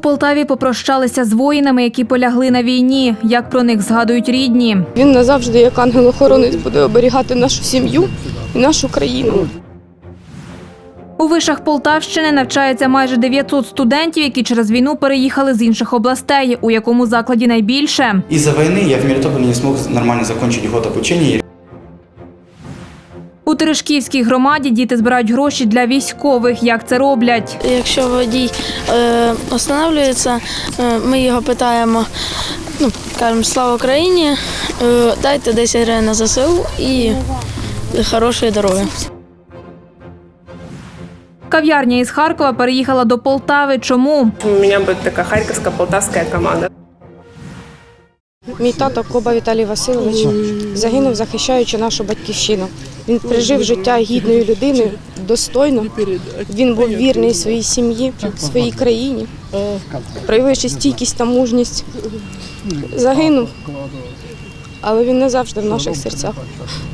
Полтаві попрощалися з воїнами, які полягли на війні. Як про них згадують рідні. Він назавжди, як ангел-охоронець, буде оберігати нашу сім'ю і нашу країну. У вишах Полтавщини навчається майже 900 студентів, які через війну переїхали з інших областей. У якому закладі найбільше? Из-за войны я в Мелитополе не смог нормально закончить год обучения. У Терешківській громаді діти збирають гроші для військових. Як це роблять? Якщо водій е, останавливається, е, ми його питаємо, ну, кажемо, слава Україні, е, дайте 10 гривень на ЗСУ і хорошої дороги. Кав'ярня із Харкова переїхала до Полтави. Чому? У меня будет такая харьковская полтавская команда. Мій тато Коба Віталій Васильович загинув, захищаючи нашу батьківщину. Він прожив життя гідною людиною, достойно. Він був вірний своїй сім'ї, своїй країні, проявивши стійкість та мужність. Загинув, але він назавжди в наших серцях.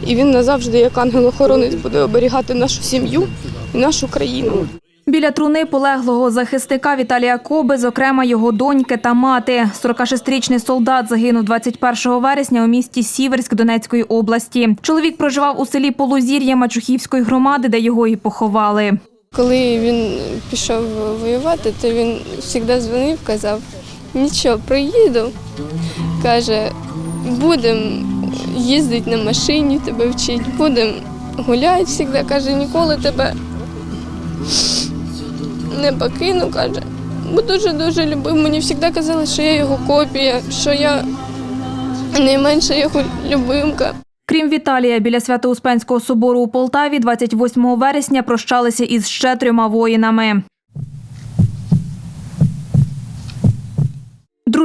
І він назавжди, як ангел-охоронець, буде оберігати нашу сім'ю і нашу країну. Біля труни полеглого захисника Віталія Коби, зокрема його доньки та мати. 46-річний солдат загинув 21 вересня у місті Сіверськ Донецької області. Чоловік проживав у селі Полузір'я Мачухівської громади, де його і поховали. Коли він пішов воювати, то він завжди дзвонив, казав, нічого, приїду. Каже, будемо їздити на машині, тебе вчити, будемо гуляти завжди. Каже, ніколи тебе не покину, каже. Бо дуже-дуже любив. Мені завжди казали, що я його копія, що я найменша його любимка. Крім Віталія, біля Свято-Успенського собору у Полтаві 28 вересня прощалися із ще трьома воїнами.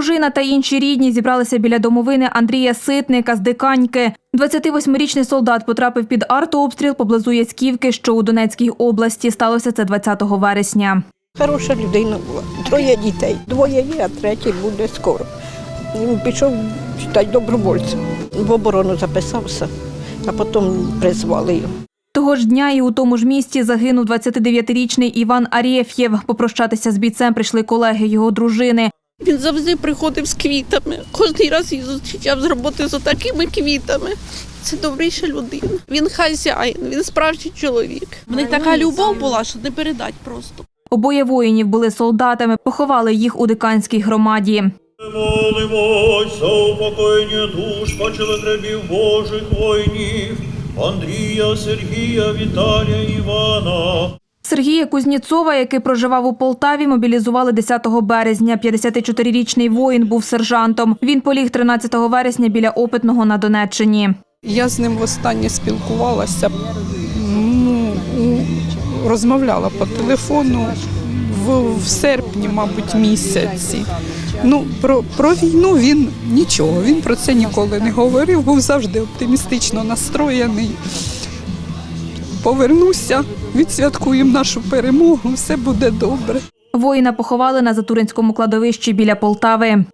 Дружина та інші рідні зібралися біля домовини Андрія Ситника з Диканьки. 28-річний солдат потрапив під артобстріл поблизу Яськівки, що у Донецькій області. Сталося це 20 вересня. Хороша людина була. Троє дітей. Двоє є, а третій буде скоро. Він пішов читай добровольцем. В оборону записався, а потім призвали його. Того ж дня і у тому ж місті загинув 29-річний Іван Арєф'єв. Попрощатися з бійцем прийшли колеги його дружини. Він завжди приходив з квітами. Кожний раз їх зустрічав з роботи з такими квітами. Це добріша людина. Він хазяїн, він справжній чоловік. В них така любов була, що не передать просто. Обоє воїнів були солдатами, поховали їх у диканській громаді. Молимось за упокоєння душ почилих рабів Божих воїнів, Андрія, Сергія, Віталія, Івана. Сергія Кузніцова, який проживав у Полтаві, мобілізували 10 березня. 54-річний воїн був сержантом. Він поліг 13 вересня біля опитного на Донеччині. Я з ним востаннє спілкувалася, ну, розмовляла по телефону в, в серпні, мабуть, місяці. Ну, про, про війну він нічого, він про це ніколи не говорив, був завжди оптимістично настроєний. Повернуся, відсвяткуємо нашу перемогу, все буде добре. Воїна поховали на Затуринському кладовищі біля Полтави.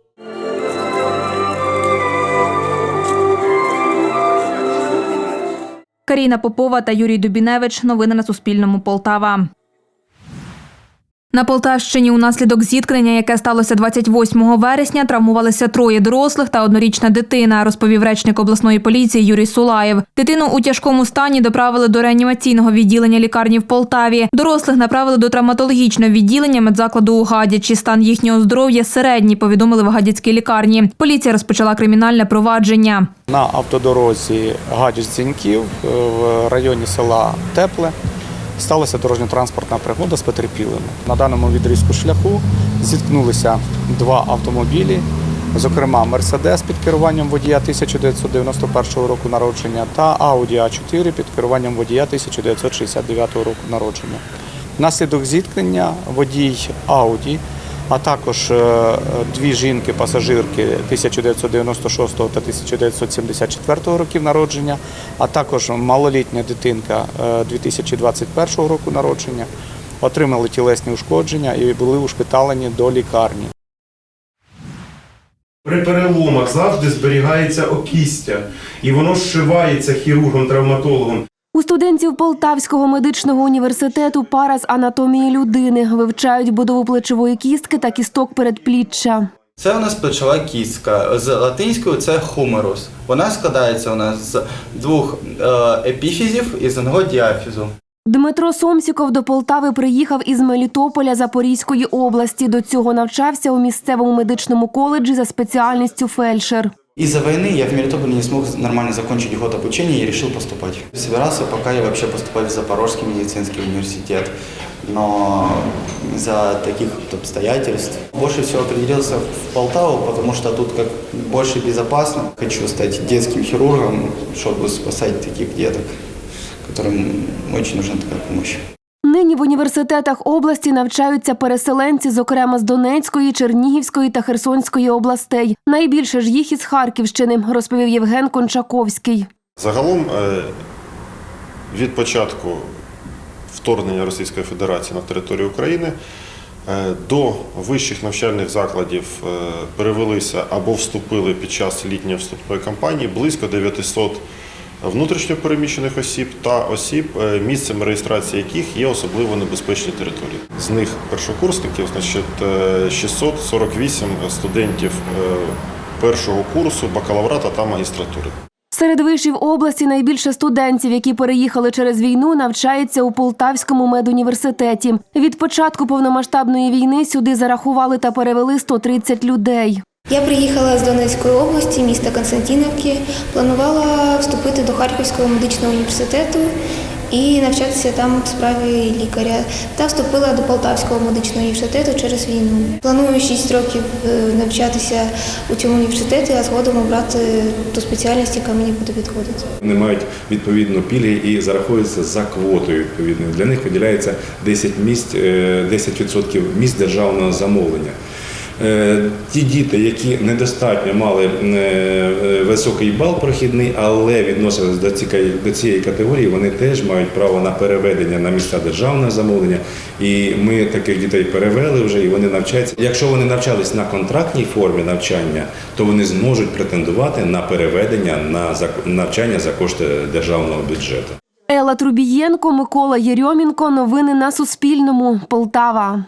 Каріна Попова та Юрій Дубіневич. Новини на Суспільному. Полтава. На Полтавщині унаслідок зіткнення, яке сталося 28 вересня, травмувалися троє дорослих та однорічна дитина, розповів речник обласної поліції Юрій Сулаєв. Дитину у тяжкому стані доправили до реанімаційного відділення лікарні в Полтаві. Дорослих направили до травматологічного відділення медзакладу у Гадячі. Стан їхнього здоров'я середній, повідомили в Гадяцькій лікарні. Поліція розпочала кримінальне провадження. На автодорозі Гадяч-Дзіньків е, в районі села Тепле сталася дорожньо-транспортна пригода з потерпілими. На даному відрізку шляху зіткнулися два автомобілі, зокрема Мерседес під керуванням водія 1991 року народження та Audi A4 під керуванням водія 1969 року народження. Наслідок зіткнення водій Audi а також е, дві жінки-пасажирки 1996 та 1974 років народження, а також малолітня дитинка е, 2021 року народження, отримали тілесні ушкодження і були ушпиталені до лікарні. При переломах завжди зберігається окістя, і воно зшивається хірургом-травматологом. У студентів Полтавського медичного університету пара з анатомії людини вивчають будову плечової кістки та кісток передпліччя. Це у нас плечова кістка. З латинською це хумерус. Вона складається у нас з двох е, епіфізів і з одного діафізу. Дмитро Сомсіков до Полтави приїхав із Мелітополя Запорізької області. До цього навчався у місцевому медичному коледжі за спеціальністю фельдшер. Из-за войны я в Мелитополе не смог нормально закончить год обучения и решил поступать. Собирался пока я вообще поступать в Запорожский медицинский университет, но из-за таких вот обстоятельств больше всего определился в Полтаву, потому что тут как больше безопасно. Хочу стать детским хирургом, чтобы спасать таких деток, которым очень нужна такая помощь. Нині в університетах області навчаються переселенці, зокрема з Донецької, Чернігівської та Херсонської областей. Найбільше ж їх із Харківщини, розповів Євген Кончаковський. Загалом е, від початку вторгнення Російської Федерації на територію України е, до вищих навчальних закладів е, перевелися або вступили під час літньої вступної кампанії близько 900 внутрішньопереміщених осіб та осіб, е, місцем реєстрації яких є особливо небезпечні території. З них першокурсників значить, е, 648 студентів е, першого курсу бакалаврата та магістратури. Серед вишів області найбільше студентів, які переїхали через війну, навчається у Полтавському медуніверситеті. Від початку повномасштабної війни сюди зарахували та перевели 130 людей. Я приїхала з Донецької області, міста Константинівки. Планувала вступити до Харківського медичного університету і навчатися там в справі лікаря. Та вступила до Полтавського медичного університету через війну. Планую 6 років е, навчатися у цьому університеті, а згодом обрати ту спеціальність, яка мені буде підходити. Вони мають відповідно пільги і зараховуються за квотою. Відповідною для них виділяється 10 місць, е, 10% місць державного замовлення. Е, Ті діти, які недостатньо мали е, е, високий бал прохідний, але відносились до цієї, категорії, вони теж мають право на переведення на місця державного замовлення. І ми таких дітей перевели вже, і вони навчаються. Якщо вони навчались на контрактній формі навчання, то вони зможуть претендувати на переведення на навчання за кошти державного бюджету. Елла Трубієнко, Микола Єрьомінко. Новини на Суспільному. Полтава.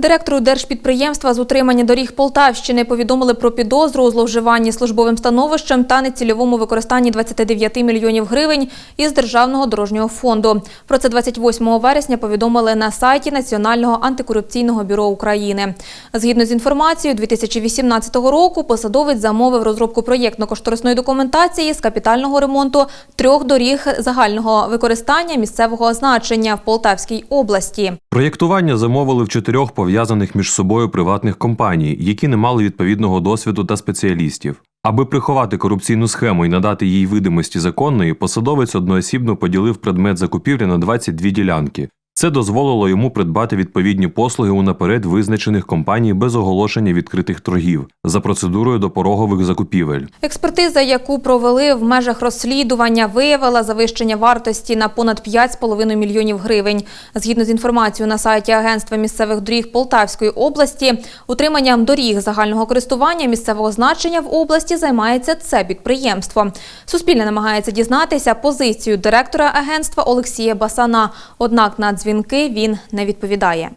Директору держпідприємства з утримання доріг Полтавщини повідомили про підозру у зловживанні службовим становищем та нецільовому використанні 29 мільйонів гривень із Державного дорожнього фонду. Про це 28 вересня повідомили на сайті Національного антикорупційного бюро України. Згідно з інформацією, 2018 року посадовець замовив розробку проєктно-кошторисної документації з капітального ремонту трьох доріг загального використання місцевого значення в Полтавській області. Проєктування замовили в чотирьох пов'язаних між собою приватних компаній, які не мали відповідного досвіду та спеціалістів. Аби приховати корупційну схему і надати їй видимості законної, посадовець одноосібно поділив предмет закупівлі на 22 ділянки. Це дозволило йому придбати відповідні послуги у наперед визначених компаній без оголошення відкритих торгів за процедурою допорогових закупівель. Експертиза, яку провели в межах розслідування, виявила завищення вартості на понад 5,5 мільйонів гривень. Згідно з інформацією на сайті Агентства місцевих доріг Полтавської області, утриманням доріг загального користування місцевого значення в області займається це підприємство. Суспільне намагається дізнатися позицію директора агентства Олексія Басана. Однак на дзвінки він не відповідає.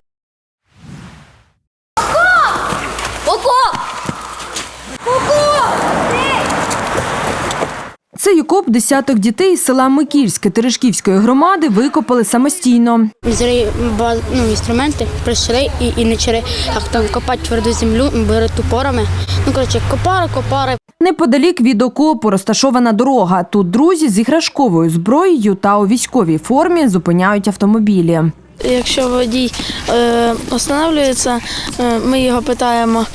Цей окоп десяток дітей з села Микільське Терешківської громади викопали самостійно. Взяли ну, інструменти, прийшли і, і почали як там копати тверду землю, бери топорами. Ну, коротше, копали, копали. Неподалік від окопу розташована дорога. Тут друзі з іграшковою зброєю та у військовій формі зупиняють автомобілі. Якщо водій е, останавливається, е, ми його питаємо,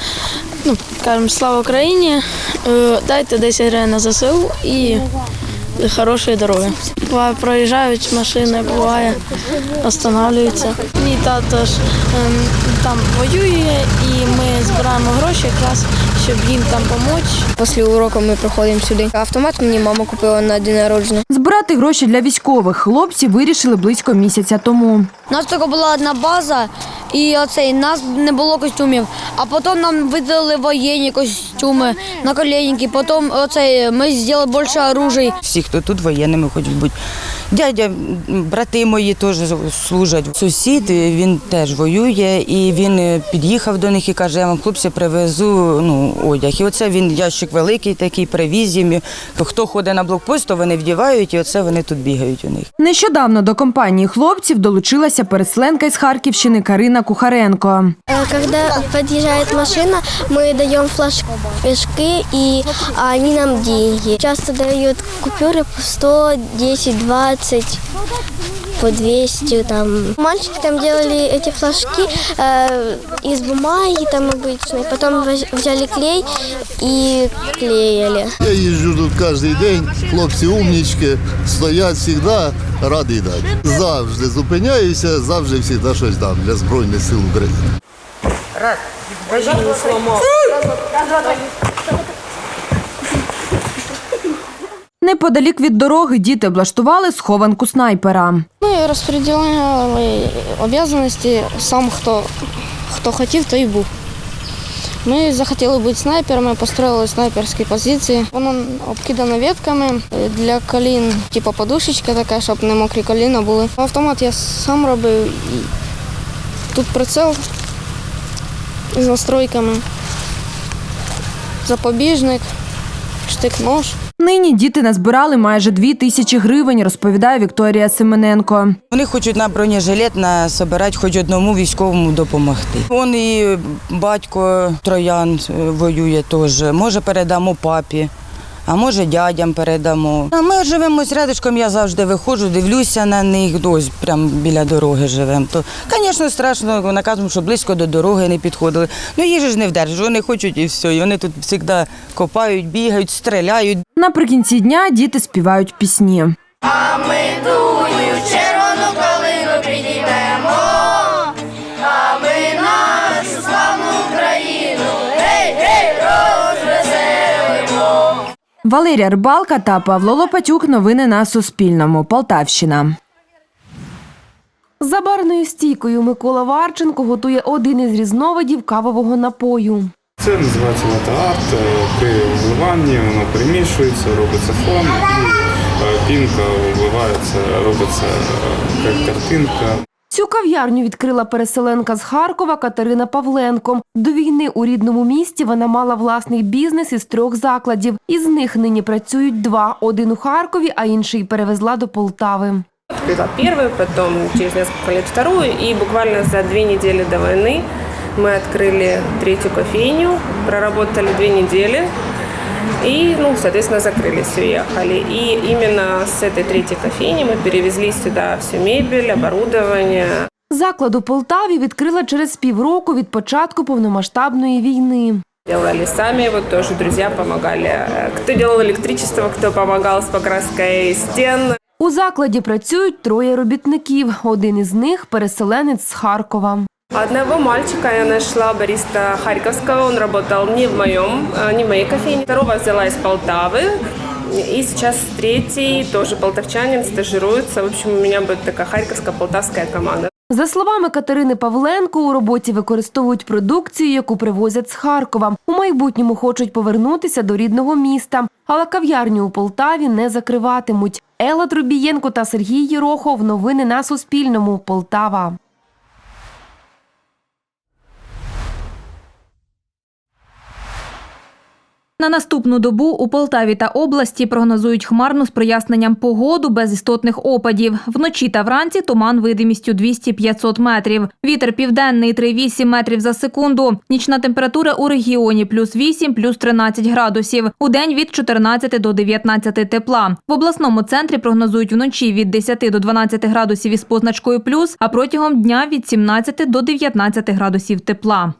ну, кажемо, слава Україні, е, дайте 10 гривень на ЗСУ і хорошої дороги. Буває, проїжджають машини, буває, останавливаються. Мій тато ж ем, там воює, і ми збираємо гроші якраз, щоб їм там допомогти. Після уроку ми приходимо сюди. Автомат мені мама купила на день народження. Збирати гроші для військових хлопці вирішили близько місяця тому. У нас тільки була одна база, і оцей нас не було костюмів. А потім нам видали воєнні костюми на коленники. Потім оцей ми зробили більше оружий. Всі, хто тут воєнними хочуть бути. Дядя, брати мої теж служать. Сусід він теж воює, і він е, під'їхав до них і каже, я вам хлопці привезу ну, одяг. І оце він ящик великий такий, привіз їм. Хто ходить на блокпост, то вони вдівають, і оце вони тут бігають у них. Нещодавно до компанії хлопців долучилася переселенка із Харківщини Карина Кухаренко. Когда подъезжает машина, мы даем флажки, и они нам деньги. Часто дают купюры по 100, 10, 20, по 200. Там. Мальчики там делали эти флажки э, из бумаги там обычной, потом воз- взяли клей и клеили. Я їжджу тут кожен день, хлопці умнічки, стоять завжди, Радий дати. Завжди зупиняюся, завжди завжди щось дам для Збройних сил України. Неподалік від дороги діти облаштували схованку снайпера. Ми розподіляли обов'язаності сам, хто, хто хотів, той і був. Ми захотіли бути снайперами, построїли снайперські позиції. Воно обкидано ветками для колін, типу подушечка така, щоб не мокрі коліна були. Автомат я сам робив. І тут прицел з настройками, запобіжник, штик-нож. Нині діти назбирали майже дві тисячі гривень, розповідає Вікторія Семененко. Вони хочуть на бронежилет насобирати хоч одному військовому допомогти. Вон і батько троян е, воює теж. Може, передамо папі, а може дядям передамо. А ми живемо з рядочком, я завжди виходжу, дивлюся на них, ось прямо біля дороги живемо. То, звісно, страшно, наказуємо, що близько до дороги не підходили. Ну їжі ж не вдержиш, вони хочуть і все. І вони тут завжди копають, бігають, стріляють. Наприкінці дня діти співають пісні. А ми тую Валерія Рибалка та Павло Лопатюк. Новини на Суспільному. Полтавщина. За барною стійкою Микола Варченко готує один із різновидів кавового напою. Це називається латте-арт. Е, При вливанні воно перемішується, робиться фон і е, пінка вливається, робиться е, як картинка. Цю кав'ярню відкрила переселенка з Харкова Катерина Павленко. До війни у рідному місті вона мала власний бізнес із трьох закладів. Із них нині працюють два: один у Харкові, а інший перевезла до Полтави. Открыла первую, потом через несколько лет вторую. И буквально за две недели до войны мы открыли третью кофейню, проработали две недели. И, ну, соответственно, закрылись, уехали. И именно с этой третьей кофейни мы перевезли сюда всю мебель, оборудование. Заклад у Полтаві відкрила через півроку від початку повномасштабної війни. Делали сами, вот тоже друзья помогали. Э, Кто делал электричество, кто помогал с покраской стен. У закладі працюють троє робітників. Один із них переселенець з Харкова. Одного мальчика я нашла, бариста Харьковского. Он работал не в моем, э, не в моей кофейне. Второго взяла из Полтавы. И сейчас третий, тоже полтавчанин, стажируется. В общем, у меня будет такая харьковская полтавская команда. За словами Катерини Павленко, у роботі використовують продукцію, яку привозять з Харкова. У майбутньому хочуть повернутися до рідного міста, але кав'ярню у Полтаві не закриватимуть. Елла Трубієнко та Сергій Єрохов. Новини на Суспільному. Полтава. На наступну добу у Полтаві та області прогнозують хмарну з проясненням погоду без істотних опадів. Вночі та вранці туман видимістю 200-500 метрів. Вітер південний 3,8 метрів за секунду. Нічна температура у регіоні плюс 8, плюс 13 градусів. У день від 14 до 19 тепла. В обласному центрі прогнозують вночі від 10 до 12 градусів із позначкою плюс, а протягом дня від 17 до 19 градусів тепла.